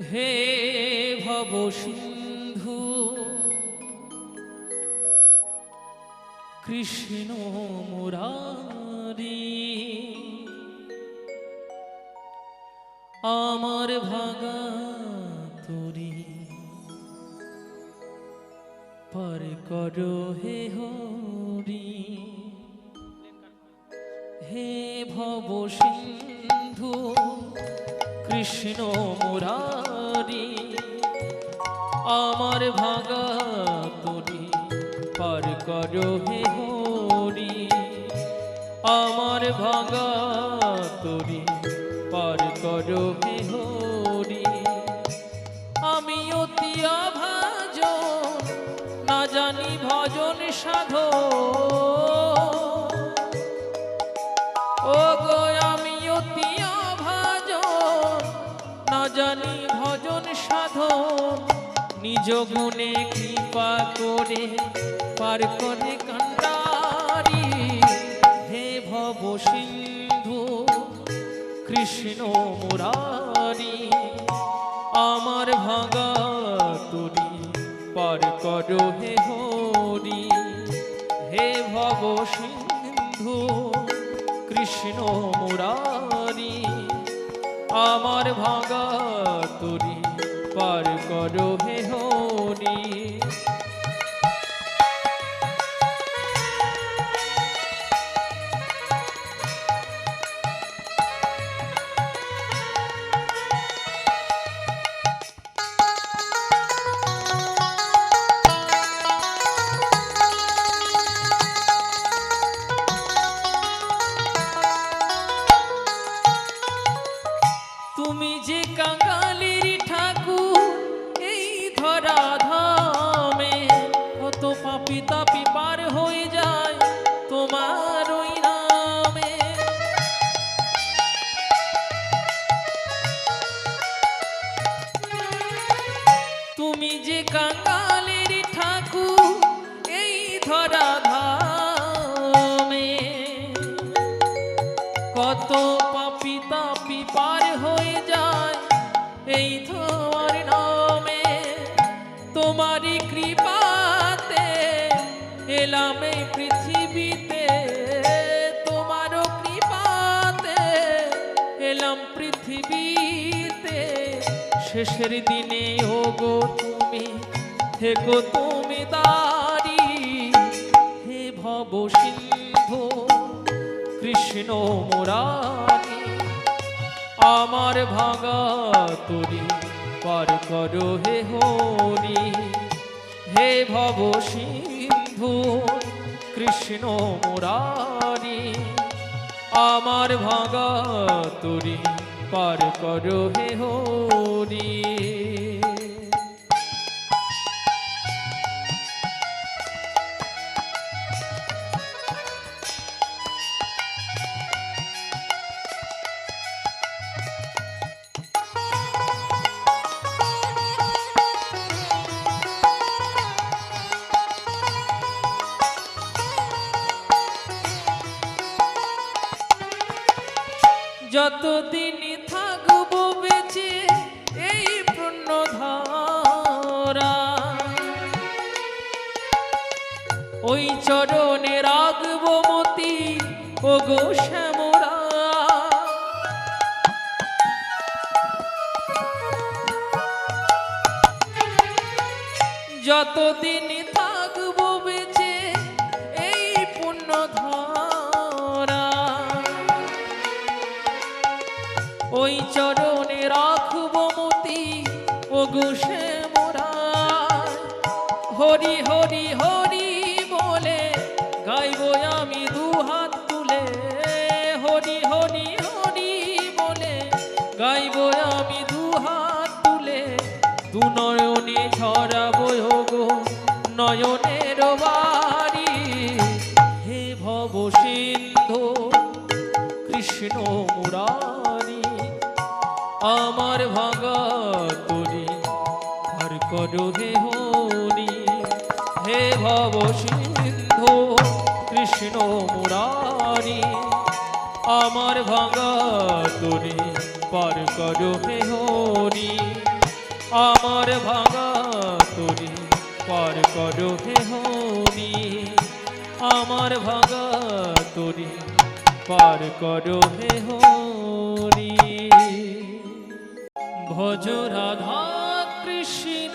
হে ভব সিন্ধু, কৃষ্ণ মুরারি, আমার ভাগা তরি, পর করো হে হরি। হে ভব সিন্ধু কৃষ্ণ মুরারি, আমার ভাগা তরি পার করো হে হরি। আমার ভাগা তরি পার করো হে হরি। আমি অতি ভাজ না জানি ভজন সাধো গুণে কৃপা করে পার করে কান্ডারি হে ভব সিন্ধু, কৃষ্ণ মুরারি, আমার ভাগা তুরি পার করো হে হরি। হে ভব সিন্ধু, কৃষ্ণ মুরারি, আমার ভাগা তুরি পার করো হে এই তোমার নামে, তোমারই কৃপাতে এলাম এই পৃথিবীতে। তোমারও কৃপাতে এলাম পৃথিবীতে। শেষের দিনে, ওগো তুমি, থেকো তুমি দাঁড়ি। হে ভব সিন্ধু, কৃষ্ণ মুরারি আমার ভাঙা তরি পার করো হে হরি। হে ভব সিন্ধু, কৃষ্ণ মুরারি, আমার ভাঙা তরি পার করো হে হরি। যতদিন থাকব বেঁচে এই পুণ্য ধারা ওই চরণে রাখব মতি ও গো শ্যামরা। যতদিন গাইব আমি দু হাত তুলে। হরি হরি হরি বলে গাইব আমি দু হাত তুলে। দু নয়নে ছড়াবো গো নয়নের বাড়ি। হে ভব সিন্ধু, কৃষ্ণ মুরারি, আমার ভাগা হর করো হে ভব সিন্ধু কৃষ্ণ মুরারি, আমার ভাঙা তরি পার করো হে আমার ভাঙা তরি পার করো হে আমার ভাঙা তরি পার করো হে হরি। ভজ রাধা কৃষ্ণ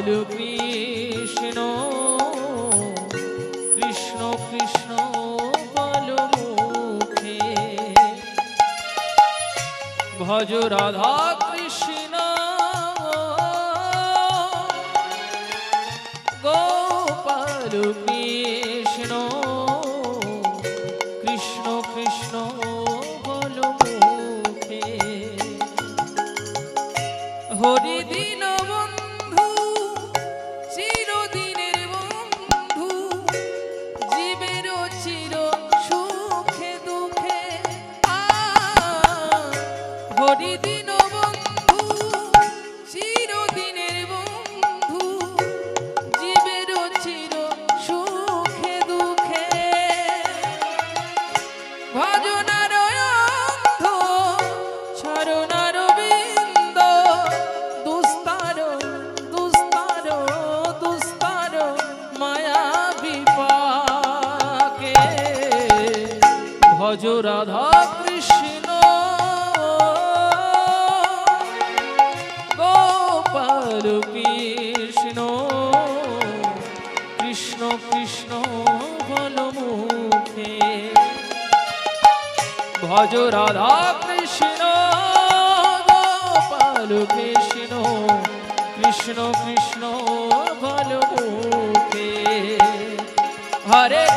গোপাল কৃষ্ণ কৃষ্ণ ভজ রাধা ভজ রাধা কৃষ্ণ। গোপাল কৃষ্ণ কৃষ্ণ কৃষ্ণ বল মুখে। ভজ রাধা কৃষ্ণ, গোপাল কৃষ্ণ কৃষ্ণ কৃষ্ণ বল মুখে। হরে